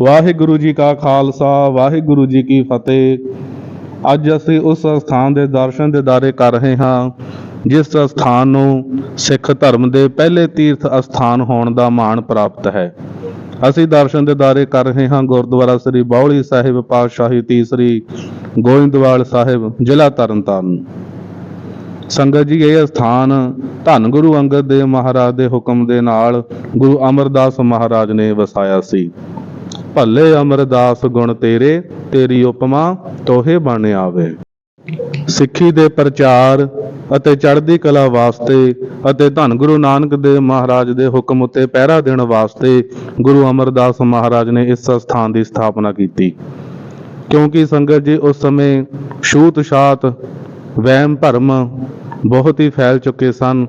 ਵਾਹਿਗੁਰੂ ਜੀ ਕਾ ਖਾਲਸਾ, ਵਾਹਿਗੁਰੂ ਜੀ ਕੀ ਫਤਿਹ। ਅੱਜ ਅਸੀਂ ਉਸ ਸਥਾਨ ਦੇ ਦਰਸ਼ਨ ਦਿਦਾਰੇ ਕਰ ਰਹੇ ਹਾਂ, ਜਿਸ ਸਥਾਨ ਨੂੰ ਸਿੱਖ ਧਰਮ ਦੇ ਪਹਿਲੇ ਤੀਰਥ ਅਸਥਾਨ ਹੋਣ ਦਾ ਮਾਣ ਪ੍ਰਾਪਤ ਹੈ। ਅਸੀਂ ਦਰਸ਼ਨ ਦਿਦਾਰੇ ਕਰ ਰਹੇ ਹਾਂ ਗੁਰਦੁਆਰਾ ਸ੍ਰੀ ਬਾਉਲੀ ਸਾਹਿਬ ਪਾਤਸ਼ਾਹੀ ਤੀਸਰੀ ਗੋਇੰਦਵਾਲ ਸਾਹਿਬ, ਜ਼ਿਲ੍ਹਾ ਤਰਨਤਾਰਨ। ਸੰਗਤ ਜੀ, ਇਹ ਸਥਾਨ ਧੰਨ ਗੁਰੂ ਅੰਗਦ ਦੇਵ ਮਹਾਰਾਜ ਦੇ ਹੁਕਮ ਦੇ ਨਾਲ ਗੁਰੂ ਅਮਰਦਾਸ ਮਹਾਰਾਜ ਨੇ ਵਸਾਇਆ ਸੀ। ਭੱਲੇ ਅਮਰਦਾਸ ਗੁਣ ਤੇਰੇ, ਤੇਰੀ ਉਪਮਾ ਤੋਹੇ ਬਣ ਆਵੇ। ਸਿੱਖੀ ਦੇ ਪ੍ਰਚਾਰ ਅਤੇ ਚੜ੍ਹਦੀ ਕਲਾ ਵਾਸਤੇ ਅਤੇ ਧੰਨ ਗੁਰੂ ਨਾਨਕ ਦੇਵ ਮਹਾਰਾਜ ਦੇ ਹੁਕਮ ਉੱਤੇ ਪਹਿਰਾ ਦੇਣ ਵਾਸਤੇ ਗੁਰੂ ਅਮਰਦਾਸ ਮਹਾਰਾਜ ਨੇ ਇਸ ਸਥਾਨ ਦੀ ਸਥਾਪਨਾ ਕੀਤੀ। ਕਿਉਂਕਿ ਸੰਗਤ ਜੀ, ਉਸ ਸਮੇਂ ਛੂਤ ਛਾਤ, ਵਹਿਮ ਭਰਮ ਬਹੁਤ ਹੀ ਫੈਲ ਚੁੱਕੇ ਸਨ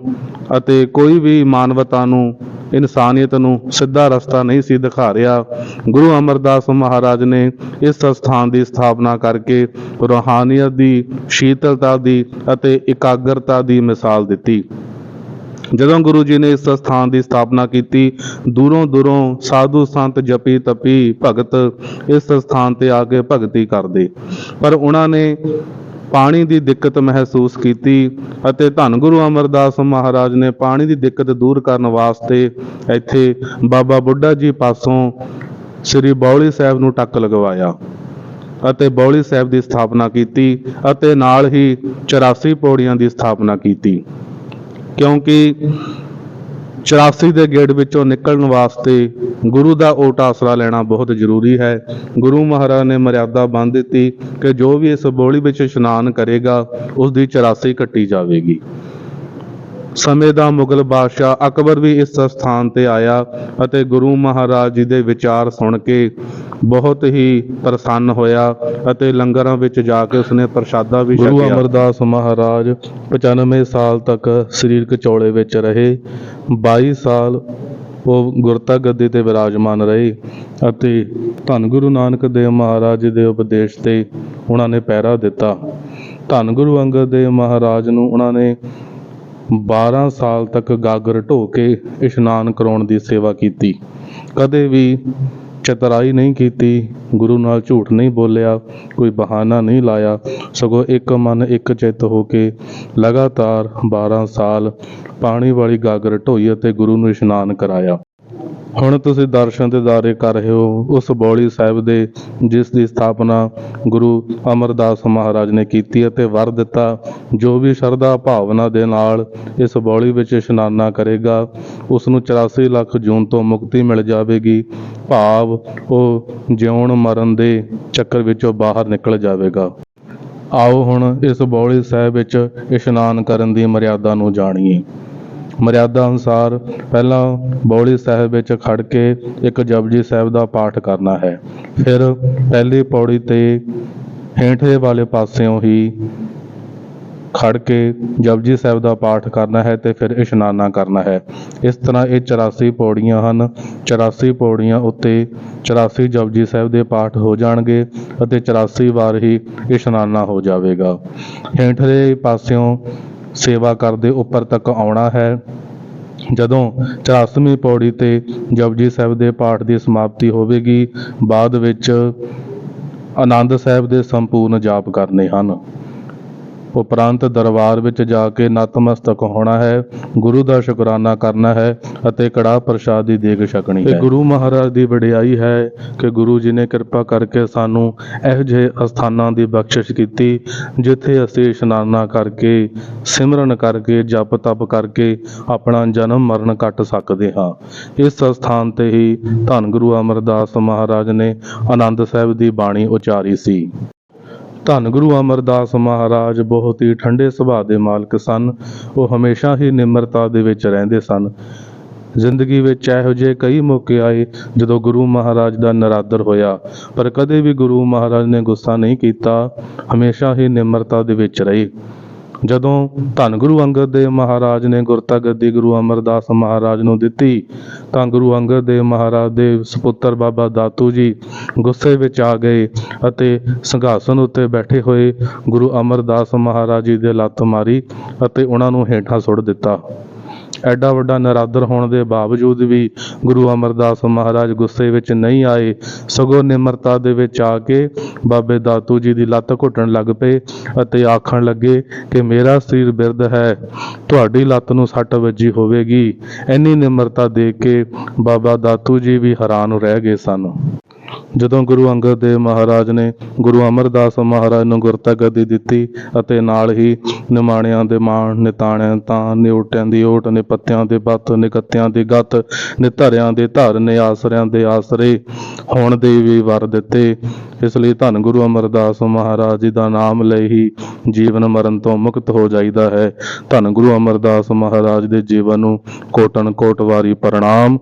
ਅਤੇ ਕੋਈ ਵੀ ਮਾਨਵਤਾ ਨੂੰ ਇਨਸਾਨੀਅਤ ਨੂੰ ਸਿੱਧਾ ਰਸਤਾ ਨਹੀਂ ਸੀ ਦਿਖਾ ਰਿਹਾ। ਗੁਰੂ ਅਮਰਦਾਸ ਮਹਾਰਾਜ ਨੇ ਇਸ ਸਥਾਨ ਦੀ ਸਥਾਪਨਾ ਕਰਕੇ ਰੂਹਾਨੀਅਤ ਦੀ, ਸ਼ੀਤਲਤਾ ਦੀ ਅਤੇ ਇਕਾਗਰਤਾ ਦੀ ਮਿਸਾਲ ਦਿੱਤੀ। ਜਦੋਂ ਗੁਰੂ ਜੀ ਨੇ ਇਸ ਸਥਾਨ ਦੀ ਸਥਾਪਨਾ ਕੀਤੀ, ਦੂਰੋਂ ਦੂਰੋਂ ਸਾਧੂ ਸੰਤ ਜਪੀ ਤਪੀ ਭਗਤ ਇਸ ਸਥਾਨ ਤੇ ਆ ਕੇ ਭਗਤੀ ਕਰਦੇ। ਪਰ ਉਹਨਾਂ ਨੇ ਪਾਣੀ ਦੀ ਦਿੱਕਤ ਮਹਿਸੂਸ ਕੀਤੀ ਅਤੇ ਧੰਨ ਗੁਰੂ ਅਮਰਦਾਸ ਮਹਾਰਾਜ ਨੇ ਪਾਣੀ ਦੀ ਦਿੱਕਤ ਦੂਰ ਕਰਨ ਵਾਸਤੇ ਇੱਥੇ ਬਾਬਾ ਬੁੱਢਾ ਜੀ ਪਾਸੋਂ ਸ੍ਰੀ ਬੌਲੀ ਸਾਹਿਬ ਨੂੰ ਟੱਕ ਲਗਵਾਇਆ ਅਤੇ ਬੌਲੀ ਸਾਹਿਬ ਦੀ ਸਥਾਪਨਾ ਕੀਤੀ ਅਤੇ ਨਾਲ ਹੀ 84 ਪੌੜੀਆਂ ਦੀ ਸਥਾਪਨਾ ਕੀਤੀ। ਕਿਉਂਕਿ 84 ਦੇ ਗੇੜ ਵਿੱਚੋਂ ਨਿਕਲਣ ਵਾਸਤੇ ਗੁਰੂ ਦਾ ਓਟ ਆਸਰਾ ਲੈਣਾ ਬਹੁਤ ਜ਼ਰੂਰੀ ਹੈ। ਗੁਰੂ ਮਹਾਰਾਜ ਨੇ ਮਰਿਆਦਾ ਬੰਨ ਦਿੱਤੀ ਕਿ ਜੋ ਵੀ ਇਸ ਬੋਲੀ ਵਿੱਚ ਇਸ਼ਨਾਨ ਕਰੇਗਾ ਉਸ ਦੀ 84 ਕੱਟੀ ਜਾਵੇਗੀ। ਸਮੇਂ ਦਾ ਮੁਗਲ ਬਾਦਸ਼ਾਹ ਅਕਬਰ ਵੀ ਇਸ ਸਥਾਨ ਤੇ ਆਇਆ ਅਤੇ ਗੁਰੂ ਮਹਾਰਾਜ ਜੀ ਦੇ ਵਿਚਾਰ ਸੁਣ ਕੇ ਬਹੁਤ ਹੀ ਪ੍ਰਸੰਨ ਹੋਇਆ ਅਤੇ ਲੰਗਰਾਂ ਵਿੱਚ ਜਾ ਕੇ ਉਸਨੇ ਪ੍ਰਸ਼ਾਦਾ ਵੀ ਛਕਿਆ। ਗੁਰੂ ਅਮਰਦਾਸ ਮਹਾਰਾਜ 95 ਸਾਲ ਤੱਕ ਸਰੀਰਕ ਚੌਲੇ ਵਿੱਚ ਰਹੇ। 22 ਸਾਲ ਉਹ ਗੁਰਤਾ ਗੱਦੀ ਤੇ ਵਿਰਾਜਮਾਨ ਰਹੇ ਅਤੇ ਧੰਨ ਗੁਰੂ ਨਾਨਕ ਦੇਵ ਮਹਾਰਾਜ ਦੇ ਉਪਦੇਸ਼ ਤੇ ਉਹਨਾਂ ਨੇ ਪਹਿਰਾ ਦਿੱਤਾ। ਧੰਨ ਗੁਰੂ ਅੰਗਦ ਦੇਵ ਮਹਾਰਾਜ ਨੂੰ ਉਹਨਾਂ ਨੇ 12 ਸਾਲ ਤੱਕ ਗਾਗਰ ਢੋ ਕੇ ਇਸ਼ਨਾਨ ਕਰਾਉਣ ਦੀ ਸੇਵਾ ਕੀਤੀ। ਕਦੇ ਵੀ ਚਤਰਾਈ ਨਹੀਂ ਕੀਤੀ, ਗੁਰੂ ਨਾਲ ਝੂਠ ਨਹੀਂ ਬੋਲਿਆ, ਕੋਈ ਬਹਾਨਾ ਨਹੀਂ ਲਾਇਆ, ਸਗੋਂ ਇੱਕ ਮਨ ਇੱਕ ਚਿੱਤ ਹੋ ਕੇ ਲਗਾਤਾਰ 12 ਸਾਲ ਪਾਣੀ ਵਾਲੀ ਗਾਗਰ ਢੋਈ ਅਤੇ ਗੁਰੂ ਨੂੰ ਇਸ਼ਨਾਨ ਕਰਾਇਆ। ਹੁਣ ਤੁਸੀਂ ਦਰਸ਼ਨ ਦਿਦਾਰੇ ਕਰ ਰਹੇ ਹੋ, ਉਸ ਬੌਲੀ ਸਾਹਿਬ ਦੇ, ਜਿਸ ਦੀ ਸਥਾਪਨਾ ਗੁਰੂ ਅਮਰਦਾਸ ਮਹਾਰਾਜ ਨੇ ਕੀਤੀ ਅਤੇ ਵਰ ਦਿੱਤਾ, ਜੋ ਵੀ ਸ਼ਰਧਾ ਭਾਵਨਾ ਦੇ ਨਾਲ ਇਸ ਬੌਲੀ ਵਿੱਚ ਇਸ਼ਨਾਨਾ ਕਰੇਗਾ ਉਸ ਨੂੰ 84 ਲੱਖ ਜੂਨ ਤੋਂ ਮੁਕਤੀ ਮਿਲ ਜਾਵੇਗੀ, ਭਾਵ ਉਹ ਜਿਉਣ ਮਰਨ ਦੇ ਚੱਕਰ ਵਿੱਚੋਂ ਬਾਹਰ ਨਿਕਲ ਜਾਵੇਗਾ। ਆਓ ਹੁਣ ਇਸ ਬੌਲੀ ਸਾਹਿਬ ਵਿੱਚ ਇਸ਼ਨਾਨ ਕਰਨ ਦੀ ਮਰਿਆਦਾ ਨੂੰ ਜਾਣੀਏ। ਮਰਿਆਦਾ ਅਨੁਸਾਰ ਪਹਿਲਾਂ ਬੌਲੀ ਸਾਹਿਬ ਵਿੱਚ ਖੜ ਕੇ ਇੱਕ ਜਪਜੀ ਸਾਹਿਬ ਦਾ ਪਾਠ ਕਰਨਾ ਹੈ। ਫਿਰ ਪਹਿਲੀ ਪੌੜੀ ਤੇ ਹੇਠਲੇ ਵਾਲੇ ਪਾਸਿਓਂ ਹੀ ਖੜ ਕੇ ਜਪਜੀ ਸਾਹਿਬ ਦਾ ਪਾਠ ਕਰਨਾ ਹੈ ਤੇ ਫਿਰ ਇਸ਼ਨਾਨਾ ਕਰਨਾ ਹੈ। ਇਸ ਤਰ੍ਹਾਂ ਇਹ 84 ਪੌੜੀਆਂ ਹਨ। 84 ਪੌੜੀਆਂ ਉੱਤੇ 84 ਜਪਜੀ ਸਾਹਿਬ ਦੇ ਪਾਠ ਹੋ ਜਾਣਗੇ ਅਤੇ 84 ਵਾਰ ਹੀ ਇਸ਼ਨਾਨਾ ਹੋ ਜਾਵੇਗਾ। ਹੇਠਲੇ ਪਾਸਿਓਂ ਸੇਵਾ ਕਰਦੇ ਉੱਪਰ ਤੱਕ ਆਉਣਾ ਹੈ। ਜਦੋਂ 84ਵੀਂ ਪੌੜੀ ਤੇ ਜਪਜੀ ਸਾਹਿਬ ਦੇ ਪਾਠ ਦੀ ਸਮਾਪਤੀ ਹੋਵੇਗੀ, ਬਾਅਦ ਵਿੱਚ ਆਨੰਦ ਸਾਹਿਬ ਦੇ ਸੰਪੂਰਨ ਜਾਪ ਕਰਨੇ ਹਨ। ਉਪਰੰਤ ਦਰਬਾਰ ਵਿੱਚ ਜਾ ਕੇ ਨਤਮਸਤਕ ਹੋਣਾ ਹੈ ਗੁਰੂ ਦਾ ਸ਼ੁਕਰਾਨਾ ਕਰਨਾ ਹੈ ਅਤੇ ਕੜਾਹ ਪ੍ਰਸ਼ਾਦ ਦੀ ਦੇਗ ਛਕਣੀ ਹੈ। ਗੁਰੂ ਮਹਾਰਾਜ ਦੀ ਵਡਿਆਈ ਹੈ ਕਿ ਗੁਰੂ ਜੀ ਨੇ ਕਿਰਪਾ ਕਰਕੇ ਸਾਨੂੰ ਇਹੋ ਜਿਹੇ ਅਸਥਾਨਾਂ ਦੀ ਬਖਸ਼ਿਸ਼ ਕੀਤੀ ਜਿੱਥੇ ਅਸੀਂ ਇਸ਼ਨਾਨਾ ਕਰਕੇ ਸਿਮਰਨ ਕਰਕੇ ਜਪ ਤਪ ਕਰਕੇ ਆਪਣਾ ਜਨਮ ਮਰਨ ਕੱਟ ਸਕਦੇ ਹਾਂ। ਇਸ ਸਥਾਨ ਤੇ ਹੀ ਧੰਨ ਗੁਰੂ ਅਮਰਦਾਸ ਮਹਾਰਾਜ ਨੇ ਆਨੰਦ ਸਾਹਿਬ ਦੀ ਬਾਣੀ ਉਚਾਰੀ ਸੀ। ਧੰਨ ਗੁਰੂ ਅਮਰਦਾਸ ਮਹਾਰਾਜ, ਬਹੁਤ ਹੀ ਠੰਡੇ ਸੁਭਾਅ ਦੇ ਮਾਲਕ ਸਨ। ਉਹ ਹਮੇਸ਼ਾ ਹੀ ਨਿਮਰਤਾ ਦੇ ਵਿੱਚ ਰਹਿੰਦੇ ਸਨ। ਜ਼ਿੰਦਗੀ ਵਿੱਚ ਇਹੋ ਜਿਹੇ ਕਈ ਮੌਕੇ ਆਏ ਜਦੋਂ ਗੁਰੂ ਮਹਾਰਾਜ ਦਾ ਨਰਾਦਰ ਹੋਇਆ, ਪਰ ਕਦੇ ਵੀ ਗੁਰੂ ਮਹਾਰਾਜ ਨੇ ਗੁੱਸਾ ਨਹੀਂ ਕੀਤਾ। ਹਮੇਸ਼ਾ ਹੀ ਨਿਮਰਤਾ ਦੇ ਵਿੱਚ ਰਹੇ। ਜਦੋਂ ਧੰਨ ਗੁਰੂ ਅੰਗਦ ਦੇਵ ਮਹਾਰਾਜ ਨੇ ਗੁਰਤਾ ਗੱਦੀ ਗੁਰੂ ਅਮਰਦਾਸ ਮਹਾਰਾਜ ਨੂੰ ਦਿੱਤੀ, ਤਾਂ ਗੁਰੂ ਅੰਗਦ ਦੇਵ ਮਹਾਰਾਜ ਦੇ ਸੁਪੁੱਤਰ ਬਾਬਾ ਦਾਤੂ ਜੀ ਗੁੱਸੇ ਵਿੱਚ ਆ ਗਏ ਅਤੇ ਸੰਘਾਸਨ ਉੱਤੇ ਬੈਠੇ ਹੋਏ ਗੁਰੂ ਅਮਰਦਾਸ ਮਹਾਰਾਜ ਜੀ ਦੇ ਲੱਤ ਮਾਰੀ ਅਤੇ ਉਹਨਾਂ ਨੂੰ ਹੇਠਾਂ ਸੁੱਟ ਦਿੱਤਾ। ਐਡਾ ਵੱਡਾ ਨਰਾਦਰ ਹੋਣ ਦੇ ਬਾਵਜੂਦ ਵੀ ਗੁਰੂ ਅਮਰਦਾਸ ਮਹਾਰਾਜ ਗੁੱਸੇ ਵਿੱਚ ਨਹੀਂ ਆਏ, ਸਗੋਂ ਨਿਮਰਤਾ ਦੇ ਵਿੱਚ ਆ ਕੇ ਬਾਬੇ ਦਾਤੂ ਜੀ ਦੀ ਲੱਤ ਘੁੱਟਣ ਲੱਗ ਪਏ ਅਤੇ ਆਖਣ ਲੱਗੇ ਕਿ ਮੇਰਾ ਸਰੀਰ ਬਿਰਧ ਹੈ, ਤੁਹਾਡੀ ਲੱਤ ਨੂੰ ਸੱਟ ਵੱਜੀ ਹੋਵੇਗੀ। ਇੰਨੀ ਨਿਮਰਤਾ ਦੇ ਕੇ ਬਾਬਾ ਦਾਤੂ ਜੀ ਵੀ ਹੈਰਾਨ ਰਹਿ ਗਏ ਸਨ। ਜਦੋਂ ਗੁਰੂ ਅੰਗਦ ਦੇਵ ਮਹਾਰਾਜ ਨੇ ਗੁਰੂ ਅਮਰਦਾਸ ਮਹਾਰਾਜ ਨੂੰ ਗੁਰਤਾ ਗੱਦੀ ਦਿੱਤੀ ਅਤੇ ਨਾਲ ਹੀ ਨਿਮਾਣਿਆਂ ਦੇ ਮਾਣ, ਨਿਤਾਣਿਆਂ ਤਾਂ ਨਿਉਟਿਆਂ ਦੀ ਓਟ ਨੇ ਪੱਤਿਆਂ ਦੇ ਪੱਤ ਨਿਕੱਤਿਆਂ ਦੀ ਗੱਤ, ਨਿਧਰਿਆਂ ਦੇ ਧਰ ਨੇ ਆਸਰਿਆਂ ਦੇ ਆਸਰੇ ਹੋਣ ਦੇ ਵੀ ਵਰ ਦਿੱਤੇ। ਇਸ ਲਈ ਧੰਨ ਗੁਰੂ ਅਮਰਦਾਸ ਮਹਾਰਾਜ ਜੀ ਦਾ ਨਾਮ ਲਈ ਹੀ ਜੀਵਨ ਮਰਨ ਤੋਂ ਮੁਕਤ ਹੋ ਜਾਈਦਾ ਹੈ। ਧੰਨ ਗੁਰੂ ਅਮਰਦਾਸ ਮਹਾਰਾਜ ਦੇ ਜੀਵਨ ਨੂੰ ਕੋਟਨ ਕੋਟ ਵਾਰੀ ਪ੍ਰਣਾਮ।